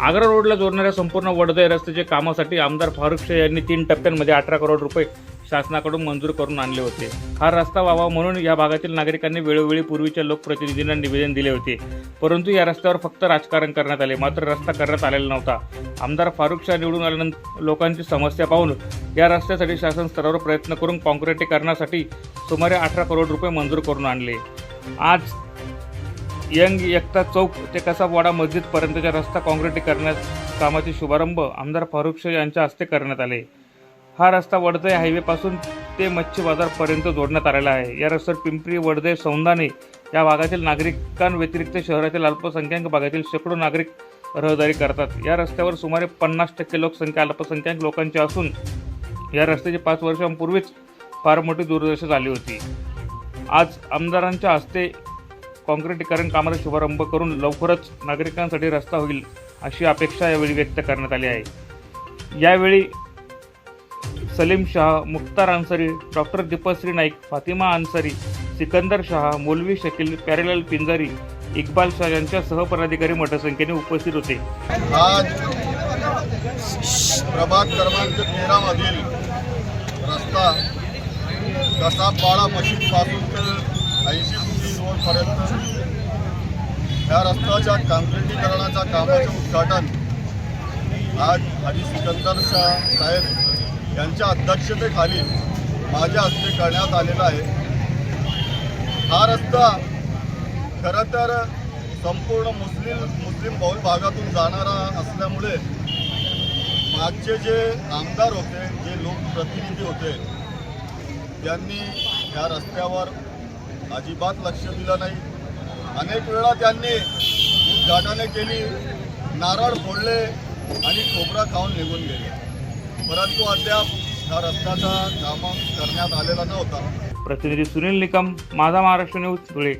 आग्रा रोडला जोडणाऱ्या संपूर्ण वडदय रस्त्याचे कामासाठी आमदार फारुख शेख यांनी तीन टप्प्यांमध्ये अठरा करोड रुपये शासनाकडून मंजूर करून आणले होते. हा रस्ता व्हावा म्हणून या भागातील नागरिकांनी वेळोवेळी पूर्वीच्या लोकप्रतिनिधींना निवेदन दिले होते. परंतु या रस्त्यावर फक्त राजकारण करण्यात आले. मात्र रस्ता करण्यात आलेला नव्हता. आमदार फारुख शाह निवडून आल्यानंतर लोकांची समस्या पाहून या रस्त्यासाठी शासन स्तरावर प्रयत्न करून काँक्रिटीकरणासाठी सुमारे अठरा करोड रुपये मंजूर करून आणले. आज यंग एकता चौक ते कसाबवाडा मस्जिदपर्यंतचा रस्ता काँक्रिटीकरणात कामाचे शुभारंभ आमदार फारुख शाह यांच्या हस्ते करण्यात आले. हा रस्ता वडदय हायवेपासून ते मच्छी बाजारपर्यंत जोडण्यात आलेला आहे. या रस्त्यावर पिंपरी वडदय सौंदाने या भागातील नागरिकांव्यतिरिक्त शहरातील अल्पसंख्याक भागातील शेकडो नागरिक रहदारी करतात. या रस्त्यावर सुमारे पन्नास टक्के लोकसंख्या अल्पसंख्याक लोकांची असून या रस्त्याची पाच वर्षांपूर्वीच फार मोठी दुर्दशा झाली होती. आज आमदारांच्या हस्ते काँक्रिटीकरण कामाचा शुभारंभ करून लवकरच नागरिकांसाठी रस्ता होईल अशी अपेक्षा यावेळी व्यक्त करण्यात आली आहे. यावेळी सलीम शाह मुख्तार अन्सारी डॉक्टर दीपश्री नाईक फातिमा अन्सारी सिकंदर शाह मौलवी शकील प्यारेलाल पिंजारी इक्बाल शाह यांच्या सहपदाधिकारी मोठ्या संख्येने उपस्थित होते. आज प्रभाग क्रमांक तेरा मधील रस्ता कसाबवाडा मशीदपासून ते ऐंशी फुटी ह्या रस्त्याच्या काँक्रिटीकरणाच्या कामाचं उद्घाटन आज हाजी सिकंदर शाह साहेब यांच्या अध्यक्षतेखाली माझ्या हस्ते करण्यात आलेला आहे. हा रस्ता खरं तर संपूर्ण मुस्लिम मुस्लिम बहुल भागातून जाणारा असल्यामुळे मागचे जे आमदार होते जे लोकप्रतिनिधी होते त्यांनी या रस्त्यावर अजिबात लक्ष दिलं नाही. अनेक वेळा त्यांनी उद्घाटने केली नारळ फोडले आणि खोबरा खाऊन निघून गेले. परंतु अद्याप ह्या रस्त्याचा काम करण्यात आलेला नव्हता. प्रतिनिधी सुनील निकम माझा महाराष्ट्र न्यूज धुळे.